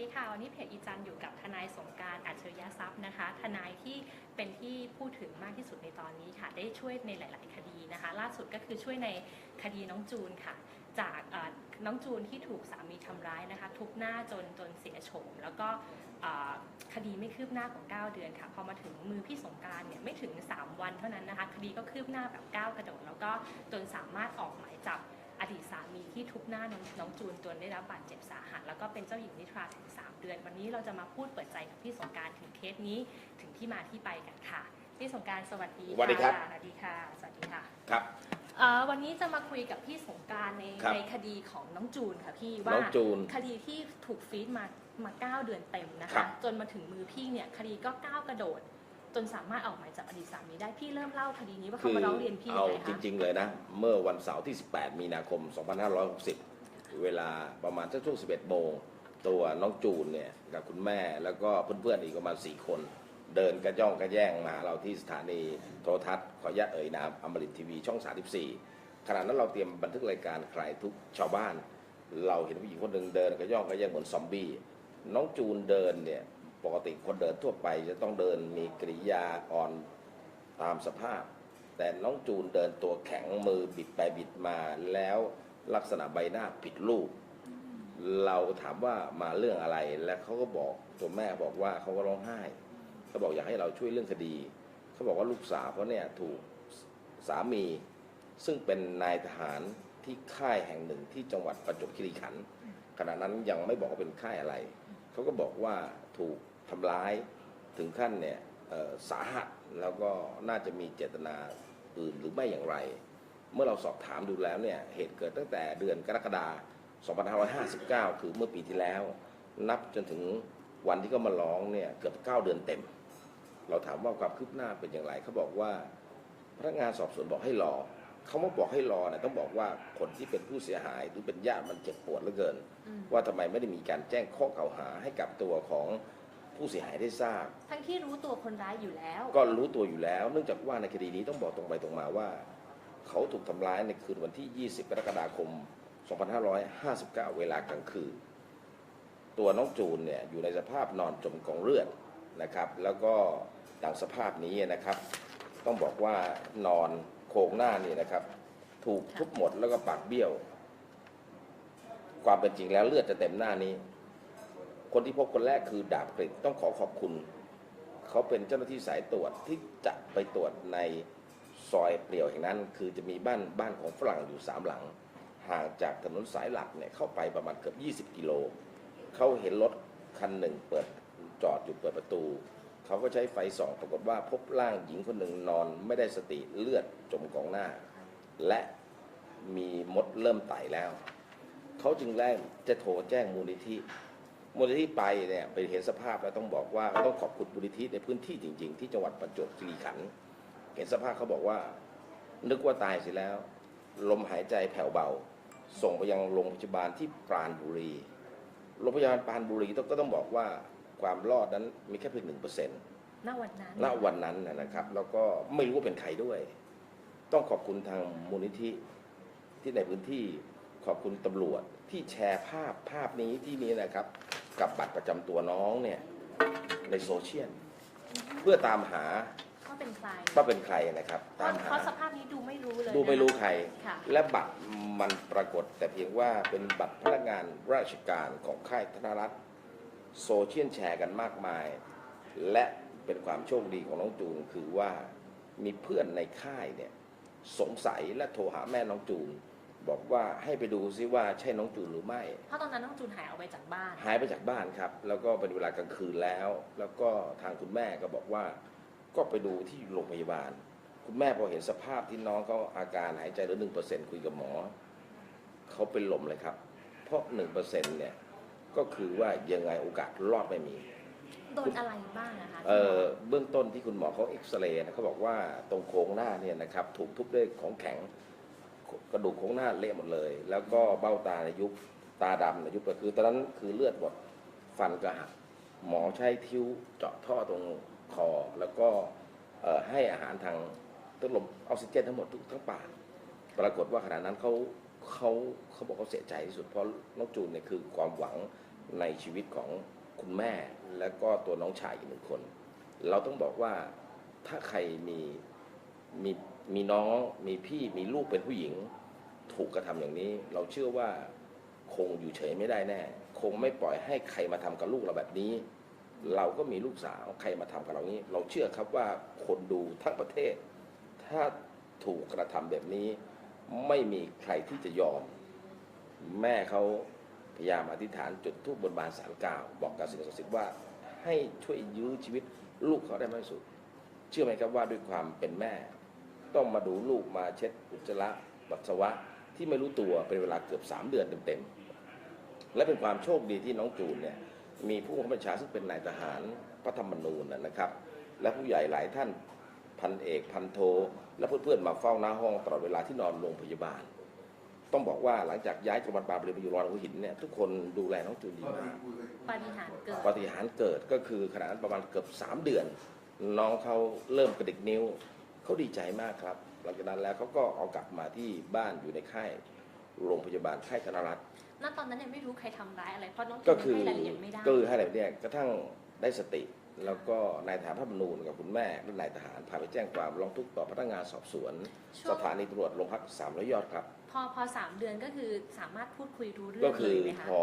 ดีค่ะ วันนี้เพจอีจันอยู่กับทนายสงการอัจฉริยทรัพย์นะคะ ทนายที่เป็นที่พูดถึงมากที่สุดในตอนนี้ค่ะ ได้ช่วยในหลาย ๆ คดีนะคะ ล่าสุดก็คือช่วยในคดีน้องจูนค่ะ จากน้องจูนที่ถูกสามีทำร้ายนะคะ ทุบหน้าจนจนเสียโฉมแล้วก็คดีไม่คืบหน้าของ9เดือนค่ะ พอมาถึงมือพี่สงการเนี่ยไม่ถึง 3 วันเท่านั้นนะคะ คดีก็คืบหน้าแบบก้าวกระโดดแล้วก็จนสามารถออกหมายจับ อดีตสามีที่ทุบหน้าน้องน้องจูนจนได้รับบาดเจ็บสาหัส แล้วก็เป็นเจ้าหญิงนิทราถึง 3 เดือน วันนี้เราจะมาพูดเปิดใจกับพี่สงกรารถึงเคสนี้ถึงที่มาที่ไปกันค่ะ พี่สงกรารสวัสดีสวัสดีครับะสวัสดีค่ะสวัสดีค่ะครับเอ่อวันนี้จะมาคุยกับพี่สงกรารในครับในคดีของน้องจูนค่ะพี่น้ว่าองจูนคดีที่ถูกฟีดมามาเก้าเดือนเต็มนะครัคะบจนมาถึงมือพี่เนี่ยคดีก็ก้าวกระโดด จนสามารถออกหมายจับอดีตสามีได้พี่เริ่มเล่าคดีนี้ว่าเขามาร้องเรียนพี่ยัเอางไงคะจริง ๆ เลยนะ เมื่อวันเสาร์ที่ 18 มีนาคม 2560 เวลาประมาณสักช่วง 11โมงตัวน้องจูนเนี่ยกับคุณแม่แล้วก็เพื่อนๆอีกประมาณ 4 คน เดินกระย่องกระแย่งมาเราที่สถานีโทรทัศน์ขออนุญาตเอ่ยนามอมรินทีวีช่อง 34 ขณะนั้นเราเตรียมบันทึกรายการใครทุกชาวบ้าน เราเห็นผู้หญิงคนหนึ่งเดินกระย่องกระแย่งเหมือนซอมบี้น้องจูนเดินเนี่ย ปกติคนเดินทั่วไปจะต้องเดินมีกริยาอ่อนตามสภาพ แต่น้องจูนเดินตัวแข็งมือบิดไปบิดมาแล้วลักษณะใบหน้าผิดรูป เราถามว่ามาเรื่องอะไรและเขาก็บอกตัวแม่บอกว่าเขาก็ร้องไห้เขาบอกอยากให้เราช่วยเรื่องคดีเขาบอกว่าลูกสาวเขาเนี่ยถูกสามีซึ่งเป็นนายทหารที่ค่ายแห่งหนึ่งที่จังหวัดประจวบคีรีขันธ์ขณะนั้นยังไม่บอกว่าเป็นค่ายอะไร เขาก็บอกว่าถูก ทำร้ายถึงขั้นเนี่ยเอ่อสาหัสแล้วก็น่าจะมีเจตนาอื่นหรือไม่อย่างไร เมื่อเราสอบถามดูแล้วเนี่ยเหตุเกิดตั้งแต่เดือนกรกฎาคม 2559 คือเมื่อปีที่แล้ว นับจนถึงวันที่เขามาร้องเนี่ยเกือบ 9 เดือนเต็ม เราถามว่าความคืบหน้าเป็นอย่างไรเขาบอกว่าพนักงานสอบสวนบอกให้รอเขามาบอกให้รอเนี่ยต้องบอกว่าคนที่เป็นผู้เสียหายหรือเป็นญาติมันเจ็บปวดเหลือเกินอืมว่าทำไมไม่ได้มีการแจ้งข้อกล่าวหาให้กับตัวของ ผู้เสียหายได้ทราบ ทั้งที่รู้ตัวคนร้ายอยู่แล้ว ก็รู้ตัวอยู่แล้ว เนื่องจากว่าในคดีนี้ต้องบอกตรงไปตรงมาว่า เขาถูกทำร้ายในคืนวันที่ 20 กรกฎาคม 2559 เวลากลางคืน ตัวน้องจูนเนี่ยอยู่ในสภาพนอนจมกองเลือดนะครับ แล้วก็ดังสภาพนี้นะครับ ต้องบอกว่านอนโครงหน้านี่นะครับ ถูกทุบหมดแล้วก็ปากเบี้ยว ความเป็นจริงแล้วเลือดจะเต็มหน้านี้ คนที่พบคนแรกคือดาบกฤษต้องขอขอบคุณ เขาเป็นเจ้าหน้าที่สายตรวจที่จะไปตรวจในซอยเปลี่ยวแห่งนั้น คือจะมีบ้านบ้านของฝรั่งอยู่สามหลัง ห่างจากถนนสายหลักเนี่ยเข้าไปประมาณเกือบ 20 กิโล เขาเห็นรถคันหนึ่งเปิดจอดอยู่เปิดประตู เขาก็ใช้ไฟส่องปรากฏว่าพบร่างหญิงคนหนึ่งนอนไม่ได้สติเลือดจมกองหน้า และมีมดเริ่มไต่แล้ว เขาจึงแรงจะโทรแจ้งมูลนิธิ มูลนิธิไปเนี่ยไปเห็นสภาพแล้วต้องบอกว่าต้องขอบคุณมูลนิธิในพื้นที่จริง ๆ ที่จังหวัดประจวบคีรีขันธ์เห็นสภาพเขาบอกว่า นึกว่าตายเสียแล้ว ลมหายใจแผ่วเบา ส่งไปยังโรงพยาบาลที่ปราณบุรีโรงพยาบาลปราณบุรีต้องก็ต้องบอกว่าความรอดนั้นมีแค่เพียงหนึ่งเปอร์เซ็นต์ณวันนั้นณวันนั้นนะนะครับ แล้วก็ไม่รู้ว่าเป็นใครด้วย ต้องขอบคุณทางมูลนิธิที่ในพื้นที่ขอบคุณตำรวจที่แชร์ภาพภาพนี้ที่นี้นะครับ กับบัตรประจำตัวน้องเนี่ยในโซเชียลเพื่อตามหาว่าเป็นใครว่าเป็นใครนะครับเพตามราะหา เพราะสภาพนี้ดูไม่รู้เลยดูไม่รู้นะคะใคร ค่ะ และบัตรมันปรากฏแต่เพียงว่าเป็นบัตรพนักงานราชการของค่ายธนรัฐโซเชียลแชร์กันมากมาย และเป็นความโชคดีของน้องจูนคือว่ามีเพื่อนในค่ายเนี่ยสงสัยและโทรหาแม่น้องจูน บอกว่าให้ไปดูซิว่าใช่น้องจูนหรือไม่ เพราะตอนนั้นน้องจูนหายออกไปจากบ้าน หายไปจากบ้านครับ แล้วก็เป็นเวลากลางคืนแล้ว แล้วก็ทางคุณแม่ก็บอกว่า ก็ไปดูที่โรงพยาบาล คุณแม่พอเห็นสภาพที่น้องเขาอาการหายใจเหลือหนึ่งเปอร์เซ็นคุยกับหมอเขาเป็นลมเลยครับ เพราะหนึ่งเปอร์เซ็นเนี่ยก็คือว่ายังไงโอกาสรอดไม่มีโดนอะไรบ้างนะคะเอ่อเบื้องต้นที่คุณหมอเขาเอ็กซเรย์นะเขาบอกว่าตรงโครงหน้าเนี่ยนะครับถูกทุบด้วยของแข็ง กระดูกโครงหน้าเละหมดเลย แล้วก็เบ้าตาในยุบตาดำในยุบก็คือตอนนั้นคือเลือดหมดฟันกระหักหมอใช้ทิ้วเจาะท่อตรงคอแล้วก็ให้อาหารทางต้นลมออกซิเจนทั้งหมดทุกทั้งปากปรากฏว่าขณะนั้นเขาเขาเขาบอกเขาเสียใจที่สุดเพราะน้องจูนเนี่ยคือความหวังในชีวิตของคุณแม่และก็ตัวน้องชายอีกหนึ่งคน เราต้องบอกว่าถ้าใครมีมีมีน้องมีพี่มีลูกเป็นผู้หญิง ถูกกระทำอย่างนี้ เราเชื่อว่าคงอยู่เฉยไม่ได้แน่ คงไม่ปล่อยให้ใครมาทำกับลูกเราแบบนี้ เราก็มีลูกสาวใครมาทำกับเรานี้ เราเชื่อครับว่าคนดูทั้งประเทศ ถ้าถูกกระทำแบบนี้ ไม่มีใครที่จะยอม แม่เขาพยายามอธิษฐานจุดทูบบนบานสารกล่าว บอกกับสิ่งศักดิ์สิทธิ์ว่าให้ช่วยยื้อชีวิตลูกเขาได้มากที่สุด เชื่อไหมครับว่าด้วยความเป็นแม่ ต้องมาดูลูกมาเช็ดอุจจาระปัสสาวะที่ไม่รู้ตัวเป็นเวลาเกือบ 3 เดือนเต็มๆและเป็นความโชคดีที่น้องจูนเนี่ยมีผู้บังคับบัญชาซึ่งเป็นนายทหารพระธรรมนูญนะนะครับ และผู้ใหญ่หลายท่านพันเอกพันโท และเพื่อนๆมาเฝ้าหน้าห้องตลอดเวลาที่นอนโรงพยาบาล ต้องบอกว่าหลังจากย้ายจังหวัดปราบเรียไปอยู่โรงพยาบาลหัวหินเนี่ยทุกคนดูแลน้องจูนดีมากปาฏิหาริย์เกิดปาฏิหารย์เกิดก็คือขนั้นประมาณเกือบ 3 เดือน น้องเขาเริ่มกระดิกนิ้ว เขาดีใจมากครับ หลังจากนั้นแล้วเขาก็เอากลับมาที่บ้านอยู่ในค่ายโรงพยาบาลค่ายธนรัตน์ณตอนนั้นยังไม่รู้ใครทำร้ายอะไร เพราะน้องก็จูนคือให้รายละเอียดไม่ได้ ก็คือให้อะไรเนี่ยกระทั่งได้สติ แล้วก็นายทหารพระมนูญกับคุณแม่และนายทหารพาไปแจ้งความร้องทุกข์ต่อพนักงานสอบสวน ช่วสงถานีตำรวจโรงพักสามร้อยยอดครับ พอพอสามเดือนก็คือสามารถพูดคุยรู้เรื่ก็องคืเลอยไหมคะพอ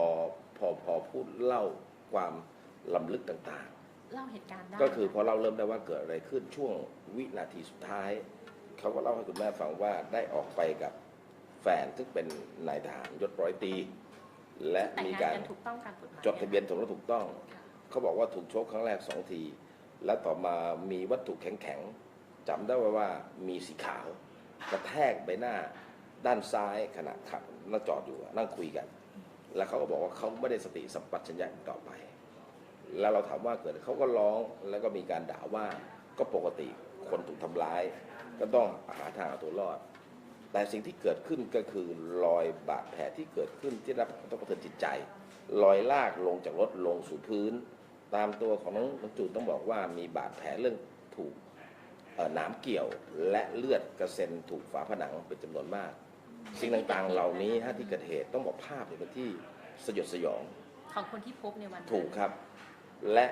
พอพอพูดเล่าความลำลึกต่างๆ เล่าเหตุการณ์ได้ก็คือพอเราเริ่มได้ว่าเกิดอะไรขึ้นช่วงวินาทีสุดท้าย เขาก็เล่าให้คุณแม่ฟังว่าได้ออกไปกับแฟนซึ่งเป็นนายทหารยศร้อยตรีและแต่งมีงานการกันถูกต้องตามกฎหมายจดทะเบียนสมรสถูกต้องค่ะเขาบอกว่าถูกชกครั้งแรกสองที และต่อมามีวัตถุแข็งๆจำได้ว่าว่ามีสีขาว กระแทกใบหน้าด้านซ้ายขณะขับนั่งจอดอยู่นั่งคุยกัน แล้วเขาก็บอกว่าเขาไม่ได้สติสัมปชัญญะอีกต่อไป แล้วเราถามว่าเกิดเขาก็ร้องแล้วก็มีการด่าว่าก็ปกติคนถูกทำร้าย ก็ต้องหาทางเอาตัวรอด แต่สิ่งที่เกิดขึ้นก็คือรอยบาดแผลที่เกิดขึ้นที่ได้รับกระทบกระเทือนจิตใจรอยลากลงจากรถลงสู่พื้น ตามตัวของน้องน้องจูนต้องบอกว่ามีบาดแผลเรื่องถูกเอ่อหน้ำเกี่ยวและเลือดกระเซ็นถูกฝาผนังเป็นจำนวนมาก สิ่งต่างๆเหล่านี้ฮะที่เกิดเหตุต้องบอกภาพเนี่ยเป็นที่สยดสยอง ของคนที่พบในวันนั้นถูกครับ และ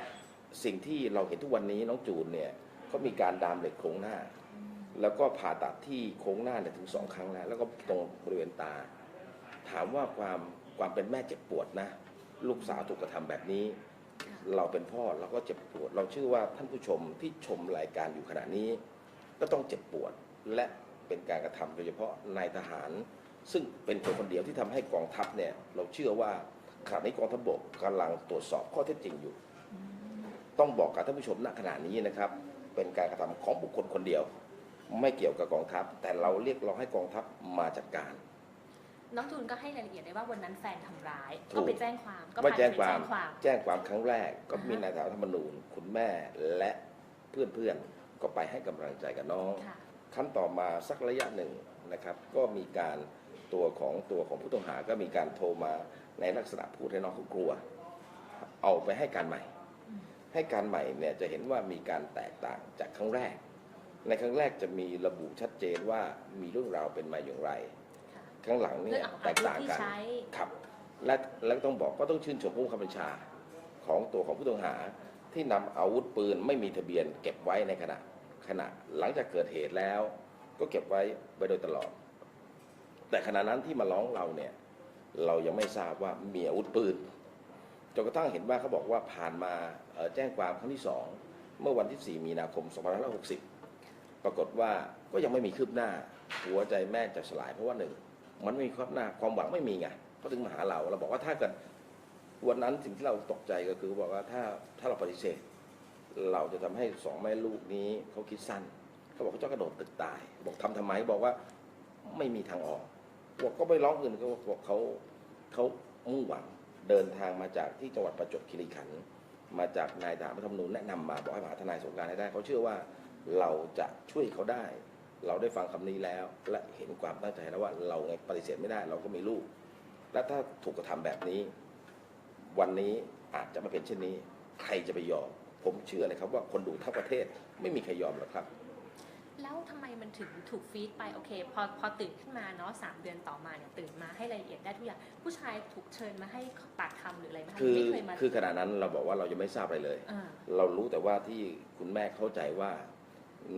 สิ่งที่เราเห็นทุกวันนี้น้องจูนเนี่ยเขามีการดามเหล็กโครงหน้า แล้วก็ผ่าตัดที่โครงหน้าเนี่ยถึงสองครั้งแล้ว แล้วก็ตรงบริเวณตา ถามว่าความความเป็นแม่เจ็บปวดนะ ลูกสาวถูกกระทำแบบนี้ เราเป็นพ่อเราก็เจ็บปวด เราเชื่อว่าท่านผู้ชมที่ชมรายการอยู่ขณะนี้ ก็ต้องเจ็บปวดและเป็นการกระทำโดยเฉพาะนายทหาร ซึ่งเป็นคนคนเดียวที่ทำให้กองทัพเนี่ยเราเชื่อว่าขณะนี้กองทัพบกกำลังตรวจสอบข้อเท็จจริงอยู่ ต้องบอกกับท่านผู้ชมณขณะนี้นะครับ เป็นการกระทำของบุคคลคนเดียว ไม่เกี่ยวกับกองทัพ แต่เราเรียกร้องให้กองทัพมาจัดการ น้องจูนก็ให้รายละเอียดได้ว่าวันนั้นแฟนทำร้ายถูกก็ไปแจ้งความ ก็ไม่พาแจ้งไปความแจ้งความ แจ้งความครั้งแรก ก็อ่าฮะมีนายทหารธรรมนูญ คุณแม่และเพื่อนๆ ก็ไปให้กำลังใจกับน้องค่ะขั้นต่อมาสักระยะหนึ่งนะครับ ก็มีการตัวของตัวของผู้ต้องหาก็มีการโทรมาในลักษณะพูดให้น้องเขากลัว เอาไปให้การใหม่อืม ให้การใหม่เนี่ยจะเห็นว่ามีการแตกต่างจากครั้งแรก ในครั้งแรกจะมีระบุชัดเจนว่ามีเรื่องราวเป็นมาอย่างไรค่ะครั้งหลังเรื่เนี่องยของแตอากวุธต่างที่กันใช้ครับ และและต้องบอกก็ต้องชื่นชมผู้บังคับบัญชาของตัวของผู้ต้องหาที่นำอาวุธปืนไม่มีทะเบียน เก็บไว้ในขณะขณะหลังจากเกิดเหตุแล้ว ก็เก็บไว้ไว้โดยตลอด แต่ขณะนั้นที่มาร้องเราเนี่ยเรายังไม่ทราบว่ามีอาวุธปืนจนกระทั่งเห็นว่าเขาบอกว่าผ่านมาเอ่อ แจ้งความครั้งที่สองเมื่อวันที่ 4 มีนาคม 2560 ปรากฏว่าก็ยังไม่มีคืบหน้า หัวใจแม่จะสลายเพราะว่าหนึ่งมันไม่มีความหน้าความหวังไม่มีไงเขาถึงมาหาเราเราบอกว่าถ้าเกิดวันนั้นสิ่งที่เราตกใจก็คือบอกว่าถ้าถ้าเราปฏิเสธ เราจะทำให้สองแม่ลูกนี้เขาคิดสั้นเขาบอกเขาจะกระโดดตึกตาย บอกทำทำไมบอกว่าไม่มีทางออกบอกก็ไปร้องอื่นเขาบอกเขาเขามุ่งหวังเดินทางมาจากที่จังหวัดประจวบคีรีขันธ์ มาจากนายทหารพระธรรมนูญแนะนำมาบอกให้มาหาทนายสงการให้ได้เขาเชื่อว่าเราจะช่วยเขาได้ เราได้ฟังคำนี้แล้ว และเห็นความตั้งใจแล้วว่าเราไงปฏิเสธไม่ได้ เราก็มีลูก และถ้าถูกกระทำแบบนี้ วันนี้อาจจะไม่เป็นเช่นนี้ ใครจะไปยอม ผมเชื่อเลยครับว่าคนดูทั้งประเทศไม่มีใครยอมหรอกครับ แล้วทำไมมันถึงถูกฟีดไปโอเคพอพอตื่นขึ้นมาเนาะสามเดือนต่อมาเนี่ยตื่นมาให้รายละเอียดได้ทุกอย่างผู้ชายถูกเชิญมาให้ปากคำหรืออะไรไหมคะคือไม่เคยมาคือขณะนั้นเราบอกว่าเรายังไม่ทราบอะไรเลยอ่าเรารู้แต่ว่าที่คุณแม่เข้าใจว่า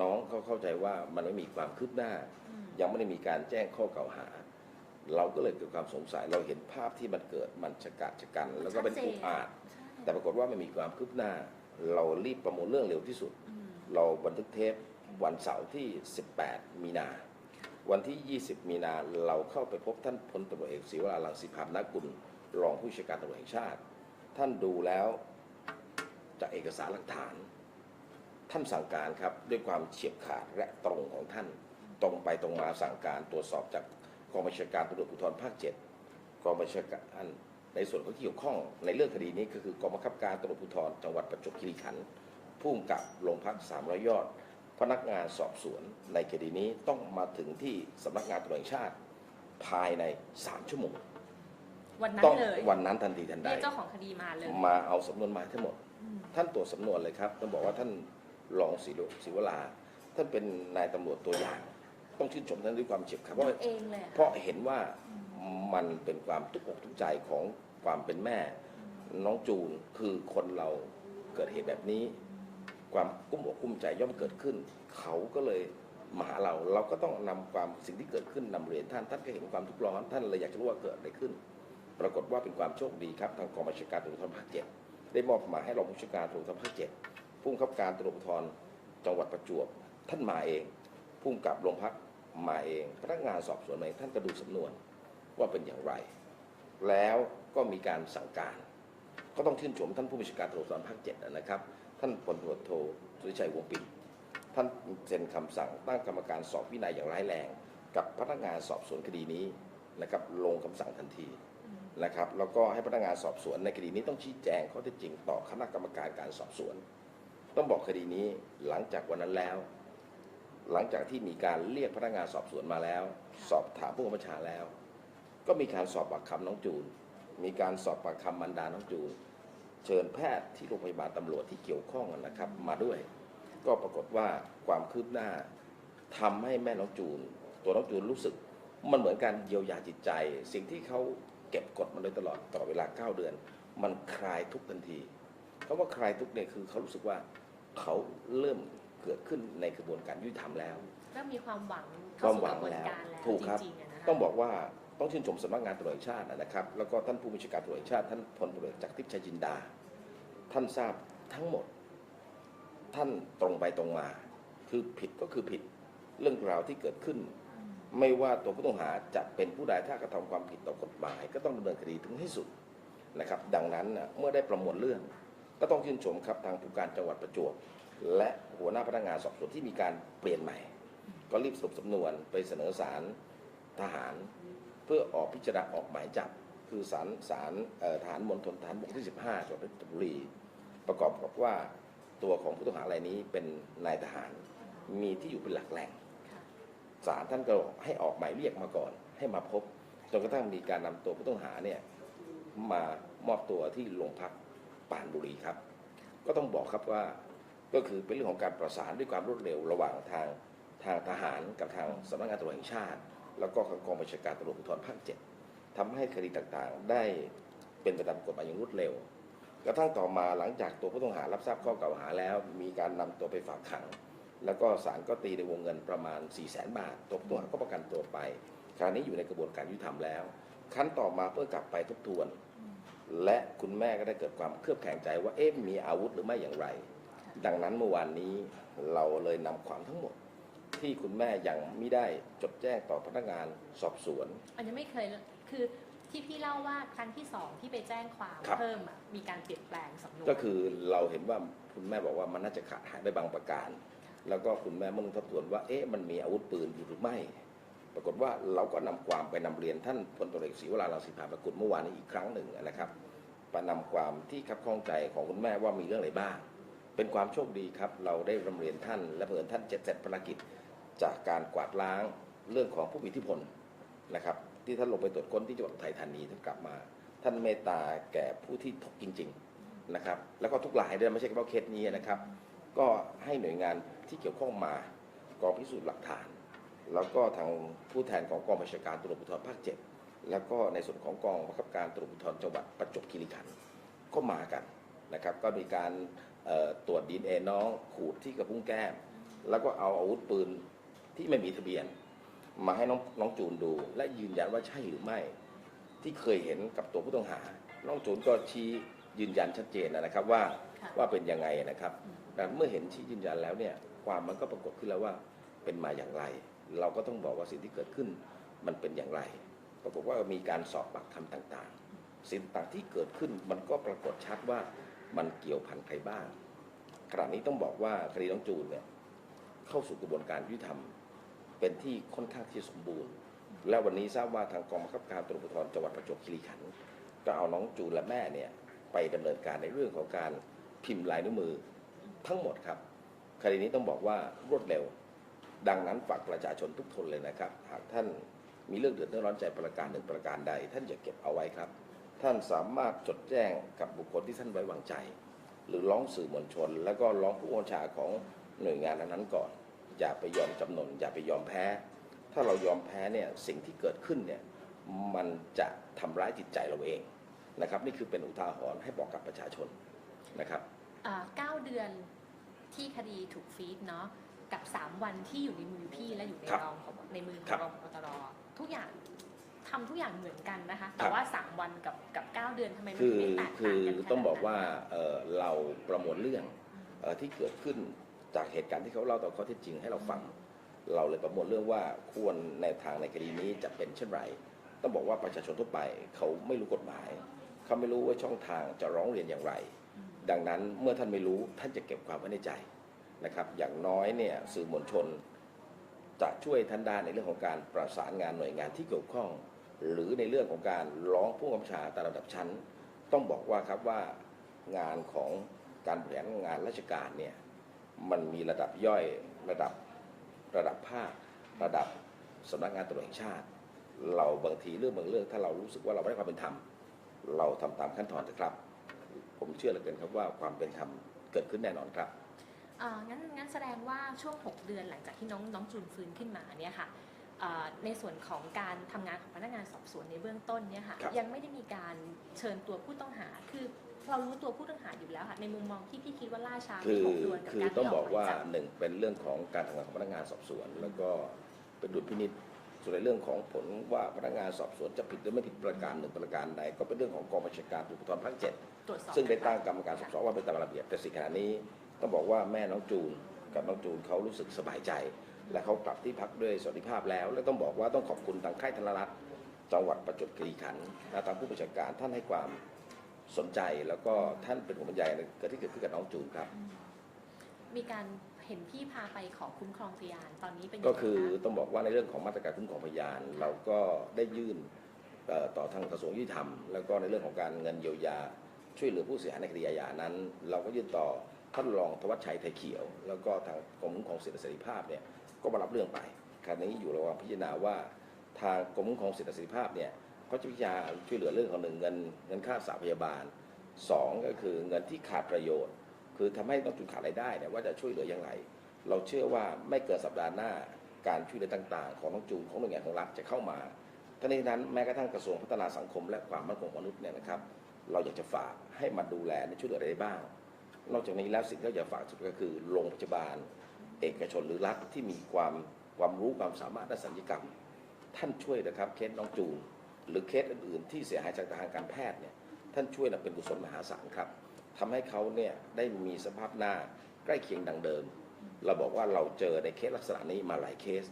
น้องเขาเข้าใจว่ามันไม่มีความคืบหน้าอืมยังไม่ได้มีการแจ้งข้อกล่าวหา เราก็เลยเกิดความสงสัยเราเห็นภาพที่มันเกิดมันชะกาจชะกัน แล้วก็เป็นอุกอาจใช่แต่ปรากฏว่าไม่มีความคืบหน้า เรารีบประมวลเรื่องเร็วที่สุดอืมเราบันทึกเทป วันเสาร์ที่ 18 มีนา วันที่ 20 มีนาเราเข้าไปพบท่านพลตำรวจเอกศิวรารังสีพามนากุลรองผู้ชาการตำรวจแห่งชาติ ท่านดูแล้วจากเอกสารหลักฐาน ท่านสั่งการครับด้วยความเฉียบขาดและตรงของท่าน ตรงไปตรงมาสั่งการตรวจสอบจากกองบัญชาการตำรวจภูธรภาคเจ็ดกองบัญชาการในส่วนที่เกี่ยวข้องในเรื่องคดีนี้ก็คือกองบังคับการตำรวจภูธรจังหวัดประจวบคีรีขันธ์ผู้กำกับโรงพักสามร้อยยอด พนักงานสอบสวนในคดีนี้ต้องมาถึงที่สำนักงานตำรวจแห่งชาติภายใน 3 ชั่วโมงวันนั้ต้อนงเลยวันนั้นทันทีทันใด เรียกเจ้าของคดีมาเลยมาเอาสำนวนมาทั้งหมด อืมท่านตรวจสำนวนเลยครับต้องบอกว่าท่านรองศิวศิวราท่านเป็นนายตำรวจตัวอย่าง ต้องชื่นชมท่านด้วยความเฉียบขาดเพราะเองเลยอะเพราะเห็นว่ามันเป็นความทุกข์อกทุกข์ใจของความเป็นแม่ น้องจูนคือคนเราเกิดเหตุแบบนี้ ความกุ้มอกกุ้มใจย่อมเกิดขึ้น เขาก็เลยมาหาเราเราก็ต้องนำความสิ่งที่เกิดขึ้นนำเรียนท่านท่านก็เห็นความทุกข์ร้อนท่านเลยอยากจะรู้ว่าเกิดอะไรขึ้น ปรากฏว่าเป็นความโชคดีครับทางกองบัญชาการตำรวจภาคเจ็ดได้มอบหมายให้รองผู้บัญชาการตำรวจภาคเจ็ดผู้บังคับการตำรวจภูธรจังหวัดประจวบท่านมาเองผู้กำกับโรงพักมาเองพนักงานสอบสวนมาเองท่านก็ดูสำนวนว่าเป็นอย่างไร แล้วก็มีการสั่งการ ก็ต้องชื่นชมท่านผู้บัญชาการตำรวจภูธรภาคเจ็ดนะครับ ท่านพลตำรวจโทสุริชัยวงศ์ปิ่นท่านเซ็นคำสั่งตั้งกรรมการสอบวินัยอย่างร้ายแรง กับพนักงานสอบสวนคดีนี้นะครับลงคำสั่งทันทีนะครับแล้วก็ให้พนักงานสอบสวนในคดีนี้ต้องชี้แจงข้อเท็จจริงต่อคณะกรรมการการสอบสวน ต้องบอกคดีนี้หลังจากวันนั้นแล้ว หลังจากที่มีการเรียกพนักงานสอบสวนมาแล้ว สอบถามผู้บัญชาแล้ว ก็มีการสอบปากคำน้องจูน มีการสอบปากคำบรรดาน้องจูน เชิญแพทย์ที่โรงพยาบาลตำรวจที่เกี่ยวข้องนะครับ มาด้วย ก็ปรากฏว่าความคืบหน้าทำให้แม่น้องจูน ตัวน้องจูนรู้สึก มันเหมือนการเยียวยาจิตใจ สิ่งที่เขาเก็บกดมาโดยตลอดตลอดเวลา 9 เดือน มันคลายทุกข์ทันทีเพราะว่าคลายทุกข์เนี่ยคือเขารู้สึกว่าเขาเริ่มเกิดขึ้นในกระบวนการยุติธรรมแล้วก็มีความหวังคเข้าวามสู่หวักงระบวนแล้วการแล้วถูกครับจริงๆอะนะคะต้องบอกว่าต้องชื่นชมสำนักงานตำรวจแห่งชาตินะครับ แล้วก็ท่านผู้บัญชาการตำรวจแห่งชาติ ท่านพลตำรวจจักรทิพย์ชัยจินดา ท่านทราบทั้งหมด ท่านตรงไปตรงมา คือผิดก็คือผิดเรื่องราวที่เกิดขึ้น ไม่ว่าตัวผู้ต้องหาจะเป็นผู้ใดถ้ากระทำความผิดต่อกฎหมาย ก็ต้องดำเนินคดีถึงที่สุดนะครับ ดังนั้นนะเมื่อได้ประมวลเรื่อง ก็ต้องชื่นชมครับทางผู้การจังหวัดประจวบและหัวหน้าพนักงานสอบสวนที่มีการเปลี่ยนใหม่ ก็รีบสรุปสำนวนไปเสนอศาลทหาร เพื่อออกพิจารณาออกหมายจับ คือศาลศาลเอ่อทหารมณฑลทหารบกที่ 15จังหวัดเพชรบุรี ประกอบกับว่าตัวของผู้ต้องหารายนี้เป็นนายทหารมีที่อยู่เป็นหลักแหล่งค่ะศาลท่านก็ให้ออกหมายเรียกมาก่อน ให้มาพบจนกระทั่งมีการนำตัวผู้ต้องหาเนี่ยมามอบตัวที่โรงพักป่านบุรีครับ ก็ต้องบอกครับว่าก็คือเป็นเรื่องของการประสานด้วยความรวดเร็วระหว่างทางทางทหารกับทางสำนักงานตำรวจแห่งชาติ แล้วก็กองบัญชาการตำรวจภูธรภาคเจ็ด ทำให้คดีต่างๆ ได้เป็นไปตามกฎหมายอย่างรวดเร็ว กระทั่งต่อมาหลังจากตัวผู้ต้องหารับทราบข้อกล่าวหาแล้ว มีการนำตัวไปฝากขัง แล้วก็ศาลก็ตีในวงเงินประมาณ 4 0 0แสนบาทตัวผู้ต้องหาก็ประกันตัวไป คราวนี้อยู่ในกระบวนการยุติธรรมแล้ว ขั้นต่อมาเพื่อกลับไปทบทวน และคุณแม่ก็ได้เกิดความเครือบแคลงใจว่าเอ๊ะมีอาวุธหรือไม่อย่างไร ดังนั้นเมื่อวานนี้เราเลยนำความทั้งหมดที่คุณแม่ยังไม่ได้จดแจ้งต่อพนักงานสอบสวน อันนี้ไม่เคย คือที่พี่เล่าว่าครั้งที่สองที่ไปแจ้งความครับ เพิ่มอะมีการเปลี่ยนแปลงสำนวน ก็คือเราเห็นว่าคุณแม่บอกว่ามันน่าจะขาดหายไปบางประการ แล้วก็คุณแม่เมื่อทบทวนว่า เอ๊ะมันมีอาวุธปืนอยู่หรือไม่ ปรากฏว่าเราก็นำความไปนำเรียนท่านพลตำรวจเอกศรีวรารังสีพามกุลเมื่อวานนี้อีกครั้งหนึ่งนะครับไปนำความที่คับข้องใจของคุณแม่ว่ามีเรื่องอะไรบ้าง เป็นความโชคดีครับ เราได้รำเรียนท่าน และเพื่อนท่านเจ็ดเสร็จภารกิจ จากการกวาดล้างเรื่องของผู้มีอิทธิพลนะครับ ที่ท่านลงไปตรวจค้นที่จังหวัดอุทัยธานีท่านกลับมา ท่านเมตตาแก่ผู้ที่ทุกข์จริง ๆนะครับ แล้วก็ทุกรายด้วยไม่ใช่เฉพาะเคสนี้นะครับ ก็ให้หน่วยงานที่เกี่ยวข้องมากองพิสูจน์หลักฐาน แล้วก็ทางผู้แทนของกองบัญชาการตำรวจภูธรภาคเจ็ดแล้วก็ในส่วนของกองบังคับการตำรวจภูธรจังหวัดประจวบคีรีขันธ์ก็มากันนะครับ ก็มีการตรวจดีเอน้องขูดที่กระพุ้งแก้ม แล้วก็เอาอาวุธปืนที่ไม่มีทะเบียน มาให้น้องน้องจูนดู และยืนยันว่าใช่หรือไม่ ที่เคยเห็นกับตัวผู้ต้องหา น้องจูนก็ชี้ยืนยันชัดเจนนะครับว่าค่ะว่าเป็นยังไงนะครับอืมแต่เมื่อเห็นชี้ยืนยันแล้วเนี่ยความมันก็ปรากฏขึ้นแล้วว่าเป็นมาอย่างไร เราก็ต้องบอกว่าสิ่งที่เกิดขึ้นมันเป็นอย่างไร ปรากฏว่ามีการสอบปากคำต่างๆ สิ่งต่างที่เกิดขึ้นมันก็ปรากฏชัดว่ามันเกี่ยวพันใครบ้างขณะนี้ต้องบอกว่าคดีน้องจูนเนี่ยเข้าสู่กระบวนการยุติธรรม เป็นที่ค่อนข้างที่สมบูรณ์ และวันนี้ทราบว่าทางกองบังคับการตำรวจภูธรจังหวัดประจวบคีรีขันธ์ก็เอาน้องจูนและแม่เนี่ยไปดำเนินการในเรื่องของการพิมพ์ลายนิ้วมือทั้งหมดครับคดีนี้ต้องบอกว่ารวดเร็ว ดังนั้นฝากประชาชนทุกคนเลยนะครับ หากท่านมีเรื่องเดือดร้อนใจประการหนึ่งประการใด ท่านอย่าเก็บเอาไว้ครับ ท่านสามารถจดแจ้งกับบุคคลที่ท่านไว้วางใจ หรือร้องสื่อมวลชน แล้วก็ร้องผู้บัญชาของหน่วยงานนั้นๆก่อน อย่าไปยอมจำนนอย่าไปยอมแพ้ ถ้าเรายอมแพ้เนี่ยสิ่งที่เกิดขึ้นเนี่ยมันจะทำร้ายจิตใจเราเองนะครับ นี่คือเป็นอุทาหรณ์ให้บอกกับประชาชนนะครับอ่าเก้าเดือนที่คดีถูกฟีดเนาะกับ 3 วันที่อยู่ในมือพี่และอยู่ในครับรองของในมือขครัองบรองพบตรทุกอย่างทำทุกอย่างเหมือนกันนะคะคแต่รับว่า 3 วันกับกับ 9 เดือนทำไมมันคืถึองได้แตกคืต่างอกันขนาดนั้นต้องบอกว่าเอ่อเราประมวลเรื่องเอ่อที่เกิดขึ้น จากเหตุการณ์ที่เขาเล่าต่อข้อเท็จจริงให้เราฟัง เราเลยประมวลเรื่องว่าควรในทางในคดีนี้จะเป็นเช่นไร ต้องบอกว่าประชาชนทั่วไปเขาไม่รู้กฎหมาย เขาไม่รู้ว่าช่องทางจะร้องเรียนอย่างไร ดังนั้นเมื่อท่านไม่รู้ท่านจะเก็บความไว้ในใจนะครับ อย่างน้อยเนี่ยสื่อมวลชน จะช่วยท่านได้ในเรื่องของการประสานงานหน่วยงานที่เกี่ยวข้อง หรือในเรื่องของการร้องผู้กำกับชาตามระดับชั้น ต้องบอกว่าครับว่างานของการบริหารงานราชการเนี่ย มันมีระดับย่อยระดับระดับภาคระดับสำนักงานตำรวจแห่งชาติ เราบางทีเรื่องบางเรื่องถ้าเรารู้สึกว่าเราไม่ได้ความเป็นธรรมเราทำตามขั้นตอนเถอะครับ ผมเชื่อเหลือเกินครับว่าความเป็นธรรมเกิดขึ้นแน่นอนครับอ่างั้นงั้นแสดงว่าช่วง 6 เดือนหลังจากที่น้องน้องจูนฟื้นขึ้นมาเนี่ยค่ะอ่าในส่วนของการทำงานของพนักงานสอบสวนในเบื้องต้นเนี่ยค่ะครับยังไม่ได้มีการเชิญตัวผู้ต้องหาคือ เรารู้ตัวผู้ต้องหาอยู่แล้วค่ะในมุมมองที่พี่คิดว่าล่าช้าคือหกเดือนกับคือการต้องที่บอกว่าหมยจัหนึ่งเป็นเรื่องของการทำงานของพนักงานสอบสวน แล้วก็เป็นดุลพินิจส่วนในเรื่องของผลว่าพนักงานสอบสวนจะผิดหรือไม่ผิดประการหนึ่งประการใดก็เป็นเรื่องของกองบัญชาการตำรวจภูธรภาคเจ็ดตรวจสอบซึ่งได้ตั้งกรรมการสอบสวนว่าเป็นตามระเบียบแต่สิ่งขณะนี้ต้องบอกว่าแม่น้องจูนกับน้องจูนเขารู้สึกสบายใจ และเขากลับที่พักด้วยสวัสดิภาพแล้ว และต้องบอกว่าต้องขอบคุณทางค่ายธนรัตน์จังหวัดประจวบคีรีขันธ์และทางผู้บัญชาการท่านให้ความ สนใจแล้วก็ท่านเป็นห่วงบรรยายในเกิดที่เกิดขึ้นกับน้องจูนครับ มีการเห็นพี่พาไปขอคุ้มครองพยานตอนนี้เป็นยังก็ไงคือคะต้องบอกว่าในเรื่องของมาตรการคุ้มครองพยาน เราก็ได้ยื่นเอ่อต่อทางกระทรวงยุติธรรม แล้วก็ในเรื่องของการเงินเยียวยาช่วยเหลือผู้เสียหายในคดีอาญานั้น เราก็ยื่นต่อท่านรองธวัชชัยไทยเขียว แล้วก็ทางกรมคุ้มครองสิทธิเสรีภาพเนี่ยก็มารับเรื่องไปคราวนี้อยู่ระหว่างพิจารณาว่าทางกรมคุ้มครองสิทธิเสรีภาพเนี่ย เขาจะพิจารณาช่วยเหลือเรื่องของหนึ่งเงินเงินค่ารักษาพยาบาลสองก็คือเงินที่ขาดประโยชน์ คือทำให้ต้องจุดขาดรายได้เนี่ยว่าจะช่วยเหลืออย่างไร เราเชื่อว่าไม่เกินสัปดาห์หน้าการช่วยเหลือต่างๆ ของน้องจูนของหน่วยงานของรัฐจะเข้ามาทั้งนี้นั้นแม้กระทั่งกระทรวงพัฒนาสังคม และความมั่นคงของมนุษย์เนี่ยนะครับ เราอยากจะฝากให้มาดูแลในช่วยเหลืออะไรบ้าง นอกจากนี้แล้วสิ่งที่เราอยากฝากสุดก็คือโรงพยาบาล เอกชนหรือรัฐที่มีความความรู้ความสามารถด้านศัลยกรรม ท่านช่วยนะครับเคสน้องจูน หรือเคสอื่นๆที่เสียหายจากทางการแพทย์เนี่ยท่านช่วยนะเป็นกุศลมหาศาลครับทำให้เขาเนี่ยได้มีสภาพหน้าใกล้เคียงดังเดิม เราบอกว่าเราเจอในเคสลักษณะนี้มาหลายเคส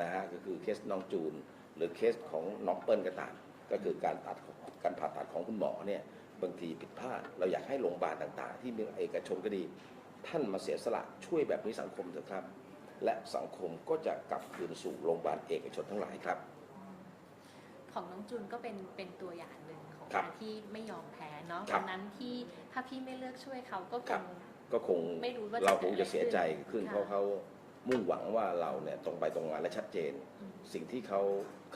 นะฮะก็คือเคสน้องจูน หรือเคสของน้องเปิ้ลก็ตามก็คือการตัดการผ่าตัดของคุณหมอเนี่ยบางทีผิดพลาดเราอยากให้โรงพยาบาลต่างๆ ที่มีเอกชนก็ดี ท่านมาเสียสละช่วยแบบนี้สังคมเถอะครับ และสังคมก็จะกลับคืนสู่โรงพยาบาลเอกชนทั้งหลายครับ ของน้องจูนก็เป็นเป็นตัวอย่างหนึ่งของครับการที่ไม่ยอมแพ้เนาะครับวันนั้นที่ถ้าพี่ไม่เลือกช่วยเขาก็คครับงก็คงไม่รู้ว่าจะเราคงเกิดอะไรจะเสียใจขึ้นขึ้นเพราะเขามุ่งหวังว่าเราเนี่ยตรงไปตรงมาและชัดเจนอืมสิ่งที่เขา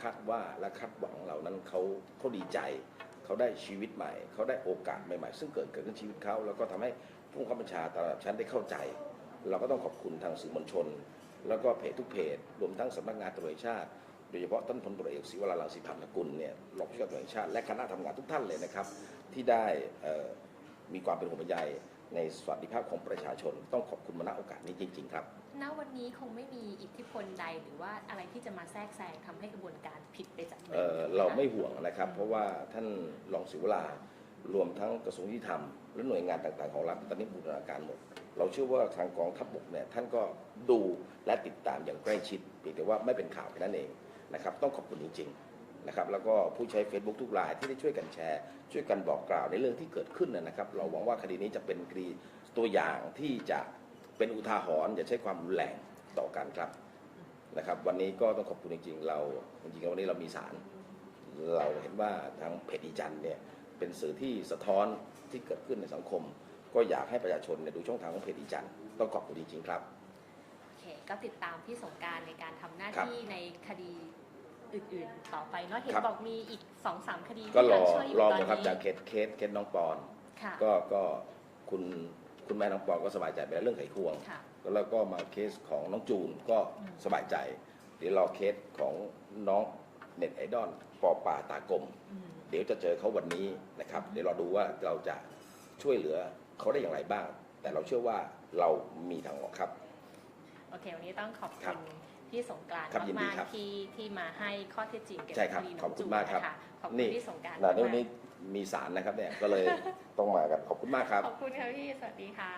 คาดว่าและคาดหวังเรานั้นเขาเขาดีใจ เขาได้ชีวิตใหม่ เขาได้โอกาสใหม่ๆ ซึ่งเกิดเกิดขึ้นชีวิตเขาแล้วก็ทำให้ผู้บังคับบัญชาตามระดับชั้นได้เข้าใจ เราก็ต้องขอบคุณทางสื่อมวลชน แล้วก็เพจทุกเพจรวมทั้งสำนักงานตำรวจแห่งชาติ โดยเฉพาะท่านพลตำรวจเอกศิวรารังสีพามนกุลเนี่ยรองผู้การตำรวจแห่งชาติและคณะทำงานทุกท่านเลยนะครับ ที่ได้เอ่อมีความเป็นห่วงเป็นใยในสวัสดิภาพของประชาชน ต้องขอบคุณมาณโอกาสนี้จริง ๆ ครับ ณ วันนี้คงไม่มีอิทธิพลใดหรือว่าอะไรที่จะมาแทรกแซงทำให้กระบวนการผิดไปจากเดิเอ่มอเราไม่ห่วงนะครับ เพราะว่าท่านรองศิวรารวมทั้งกระทรวงยุติธรรมและหน่วยงานต่างๆของรัฐตอนนี้บูรณาการหมด เราเชื่อว่าทางกองทัพบกเนี่ยท่านก็ดูและติดตามอย่างใกล้ชิดเพียงแต่ว่าไม่เป็นข่าวแค่นั้นเอง นะครับต้องขอบคุณจริงๆนะครับแล้วก็ผู้ใช้ Facebook ทุกรายที่ได้ช่วยกันแชร์ ช่วยกันบอกกล่าวในเรื่องที่เกิดขึ้นนะครับเราหวังว่าคดีนี้จะเป็นคดีตัวอย่างที่จะเป็นอุทาหรณ์อย่าใช้ความรุนแรงต่อกันครับนะครับวันนี้ก็ต้องขอบคุณจริงๆ เราจริงๆวันนี้เรามีสาร เราเห็นว่าทางเพจอีจันเนี่ยเป็นสื่อที่สะท้อนที่เกิดขึ้นในสังคม ก็อยากให้ประชาชนเนี่ยดูช่องทางของเพจอีจันต้องขอบคุณจริงๆครับ ก็ติดตามพี่สงกรารในการทำหน้าครับที่ในคดีอื่นๆ ต่อไปเนาะเห็นครับบอกมีอีกสองสามคดีก็ที่รอยังช่วยอยู่รอตอนนะครับนี้จากเคสเคสเคสน้องปอนค่ะก็ก็คุณคุณแม่น้องปอนก็สบายใจไปแล้วเรื่องไขควงค่ะแล้วก็มาเคสของน้องจูนก็อืมสบายใจเดี๋ยวรอเคสของน้องเน็ตไอดอลปอป่าตากลมอืมเดี๋ยวจะเจอเขาวันนี้นะครับ เดี๋ยวเราดูว่าเราจะช่วยเหลือเขาได้อย่างไรบ้าง แต่เราเชื่อว่าเรามีทางออกครับโอเค วันนี้ต้องขอบครัคุบณพี่สงกรานต์ครับยินดีมากครับๆที่ที่มาให้ข้อเท็จจริงเกี่ยวใช่กับครับคดีน้ขออบงคุจูณนมากครับนะคะขอบคุณนี่พี่สงกรารนะเดี๋ยวนี้มีสารนะครับเนี่ยก็เลยต้องมากันขอบคุณมากครับ ขอบคุณค่ะพี่ สวัสดีค่ะ